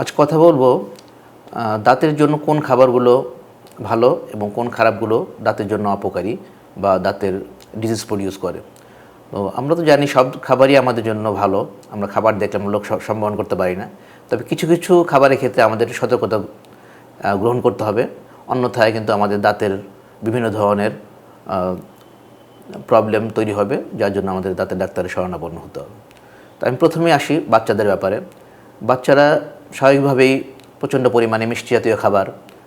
আজ কথা বলব দাঁতের জন্য কোন খাবারগুলো ভালো এবং কোন খারাপগুলো দাঁতের জন্য অপকারী বা দাঁতের ডিজিজ প্রডিউস করে। তো আমরা তো জানি সব খাবারই আমাদের জন্য ভালো, আমরা খাবার দেখলে আমরা লোক স- সম্ভাবনা করতে পারি না। তবে কিছু কিছু খাবারের ক্ষেত্রে আমাদের সতর্কতা গ্রহণ করতে হবে। অন্যথায় কিন্তু আমাদের দাঁতের বিভিন্ন ধরনের প্রবলেম তৈরি হবে, যার জন্য আমাদের দাঁতের ডাক্তারের শরণাপন্ন হতে হবে। তো আমি প্রথমে আসি বাচ্চাদের ব্যাপারে। বাচ্চারা স্বাভাবিকভাবেই প্রচণ্ড পরিমাণে মিষ্টি জাতীয় খাবার,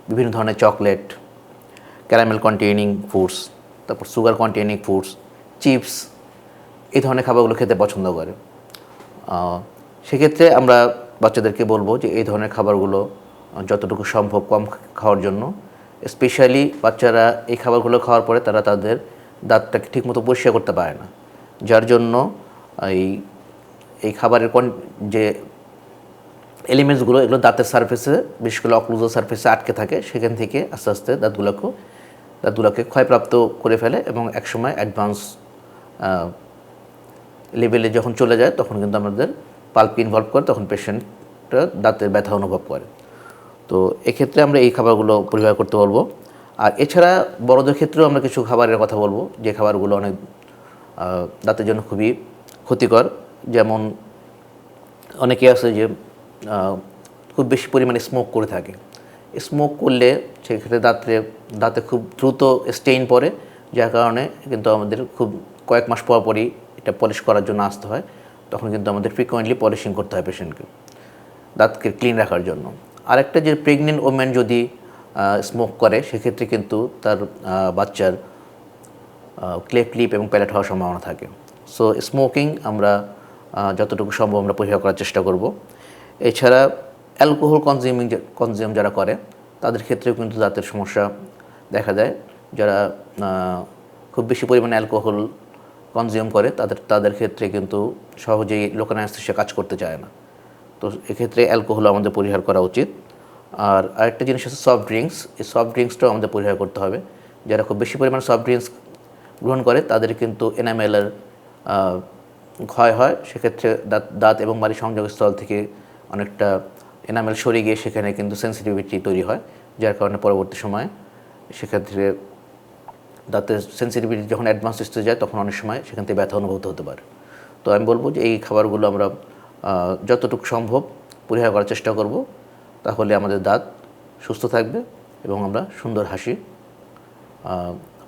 বিভিন্ন ধরনের চকলেট ক্যারামেল কন্টেইনিং ফুডস তারপর সুগার কন্টেইনিং ফুডস চিপস এই ধরনের খাবারগুলো খেতে পছন্দ করে। সেক্ষেত্রে আমরা বাচ্চাদেরকে বলব যে এই ধরনের খাবারগুলো যতটুকু সম্ভব কম খাওয়ার জন্য স্পেশালি বাচ্চারা এই খাবারগুলো খাওয়ার পরে তারা তাদের দাঁতটাকে ঠিকমতো পরিষ্কার করতে পারে না। যার জন্য এই এই খাবারের কন যে এলিমেন্টসগুলো এগুলো দাঁতের সারফেসে বিশেষ করে অক্লুজাল সারফেসে আটকে থাকে, সেখান থেকে আস্তে আস্তে দাঁতগুলোকে দাঁতগুলোকে ক্ষয়প্রাপ্ত করে ফেলে এবং একসময় অ্যাডভান্স লেভেলে যখন চলে যায়, তখন কিন্তু আমাদের পাল্প ইনভলভ করে, তখন পেশেন্টটা দাঁতের ব্যথা অনুভব করে। তো এক্ষেত্রে আমরা এই খাবারগুলো পরিহার করতে বলব। আর এছাড়া বড়দের ক্ষেত্রেও আমরা কিছু খাবারের কথা বলব, যে খাবারগুলো অনেক দাঁতের জন্য খুবই ক্ষতিকর। যেমন অনেকে আছে যে খুব বেশি পরিমাণে স্মোক করে থাকে। স্মোক করলে সেক্ষেত্রে দাঁতে দাঁতে খুব দ্রুত স্টেইন পড়ে, যার কারণে কিন্তু আমাদের খুব কয়েক মাস পর পরই এটা পলিশ করার জন্য আসতে হয়। তখন কিন্তু আমাদের ফ্রিকোয়েন্টলি পলিশিং করতে হয় পেশেন্টকে দাঁতকে ক্লিন রাখার জন্য। আরেকটা যে প্রেগনেন্ট ওমেন যদি স্মোক করে, সেক্ষেত্রে কিন্তু তার বাচ্চার ক্লেপ ক্লিপ এবং প্যালেট হওয়ার সম্ভাবনা থাকে। সো স্মোকিং আমরা যতটুকু সম্ভব আমরা পরিহার করার চেষ্টা করব। এছাড়া অ্যালকোহল কনজিউমিং কনজিউম যারা করে, তাদের ক্ষেত্রেও কিন্তু দাঁতের সমস্যা দেখা যায় যারা খুব বেশি পরিমাণে অ্যালকোহল কনজিউম করে, তাদের তাদের ক্ষেত্রে কিন্তু সহজেই লোকাল কাজ করতে চায় না। তো এক্ষেত্রে অ্যালকোহল আমাদের পরিহার করা উচিত। আর আরেকটা জিনিস আছে সফট ড্রিঙ্কস এই সফট ড্রিঙ্কসটাও আমাদের পরিহার করতে হবে। যারা খুব বেশি পরিমাণে সফট ড্রিঙ্কস গ্রহণ করে, তাদের কিন্তু এনামেলের ক্ষয় হয়। সেক্ষেত্রে দাঁত দাঁত এবং বাড়ির সংযোগস্থল থেকে অনেকটা এনামেল সরে গিয়ে সেখানে কিন্তু সেন্সিটিভিটি তৈরি হয়, যার কারণে পরবর্তী সময়ে সেক্ষেত্রে দাঁতের সেন্সিটিভিটি যখন অ্যাডভান্স স্টেজে যায়, তখন অনেক সময় সেখান থেকে ব্যথা অনুভূত হতে পারে। তো আমি বলব যে এই খাবারগুলো আমরা যতটুকু সম্ভব পরিহার করার চেষ্টা করব, তাহলে আমাদের দাঁত সুস্থ থাকবে এবং আমরা সুন্দর হাসি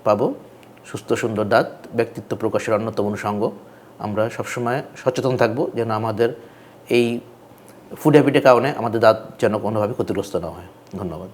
পাবো। সুস্থ সুন্দর দাঁত, ব্যক্তিত্ব প্রকাশের অন্যতম অনুষঙ্গ। আমরা সবসময় সচেতন থাকব যেন আমাদের এই ফুড হ্যাবিটের কারণে আমাদের দাঁত যেন কোনোভাবে ক্ষতিগ্রস্ত না হয়। ধন্যবাদ।